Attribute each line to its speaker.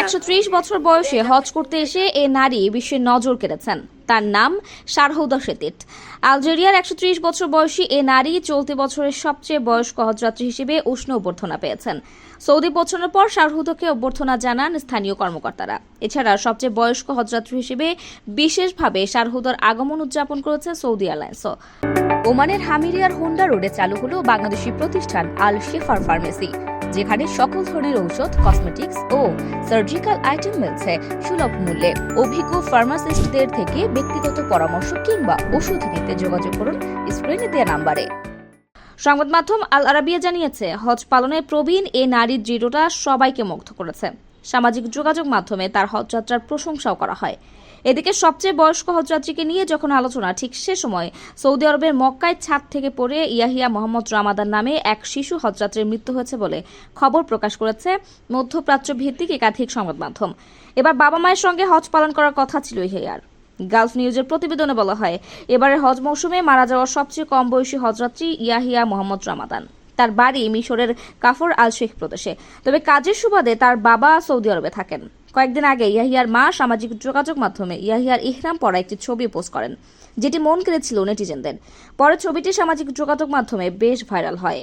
Speaker 1: একশো ত্রিশ বছর বয়সে হজ করতে এসে এ নারী বিশ্বের নজর কেড়েছেন। তার নাম সারহৌদা সেতিট। আলজেরিয়ার একশো বছর বয়সী এ নারী চলতি বছরের সবচেয়ে বয়স্ক হজযাত্রী হিসেবে উষ্ণ অভ্যর্থনা পেয়েছেন। সৌদি পৌঁছানোর পর সারহুদকে অভ্যর্থনা জানান স্থানীয় কর্মকর্তারা। এছাড়া সবচেয়ে বয়স্ক হজযাত্রী হিসেবে বিশেষভাবে সারহুদার আগমন উদযাপন করেছে সৌদি এয়ারলাইন্সও। ওমানের হামিরিয়ার হোন্ডা রোডে চালু হলো বাংলাদেশি প্রতিষ্ঠান আল শেফার ফার্মেসি। যেখানে সকল ধরনের ঔষধ কসমেটিক্স ও সার্জিক্যাল আইটেম মিলছে। সুলভ মূল্যে অভিজ্ঞ ফার্মাসিস্টদের থেকে ব্যক্তিগত পরামর্শ কিংবা ওষুধ নিতে যোগাযোগ করুন স্ক্রিনে দেওয়া নাম্বারে। সংবাদ মাধ্যম আল আরাবিয়া জানিয়েছে, হজ পালনে প্রবীণ এ নারীর দৃঢ়তা সবাইকে মুগ্ধ করেছে। সামাজিক যোগাযোগ মাধ্যমে তার হজযাত্রার প্রশংসাও করা হয়। এদিকে সবচেয়ে বয়স্ক হজযাত্রীকে নিয়ে যখন আলোচনা, ঠিক সে সময় সৌদি আরবের মক্কায় ছাদ থেকে পড়ে ইয়াহিয়া মোহাম্মদ রামাদান নামে এক শিশু হজযাত্রীর মৃত্যু হয়েছে বলে খবর প্রকাশ করেছে মধ্যপ্রাচ্য ভিত্তিক একাধিক সংবাদ মাধ্যম। এবার বাবা মায়ের সঙ্গে হজ পালন করার কথা ছিল ইয়াহিয়ার। গালফ নিউজের প্রতিবেদনে বলা হয়, এবারের হজ মৌসুমে মারা যাওয়া সবচেয়ে কম বয়সী হজযাত্রী ইয়াহিয়া মোহাম্মদ রামাদান। তার বাড়ি মিশরের কাফর আল শেখ প্রদেশে। তবে কাজের সুবাদে তার বাবা সৌদি আরবে থাকেন। কয়েকদিন আগে ইয়াহিয়ার মা সামাজিক যোগাযোগ মাধ্যমে ইয়াহিয়ার ইহরাম পরা একটি ছবি পোস্ট করেন, যেটি মন কেড়েছিল নেটিজেনদের। পরে ছবিটি সামাজিক যোগাযোগ মাধ্যমে বেশ ভাইরাল হয়।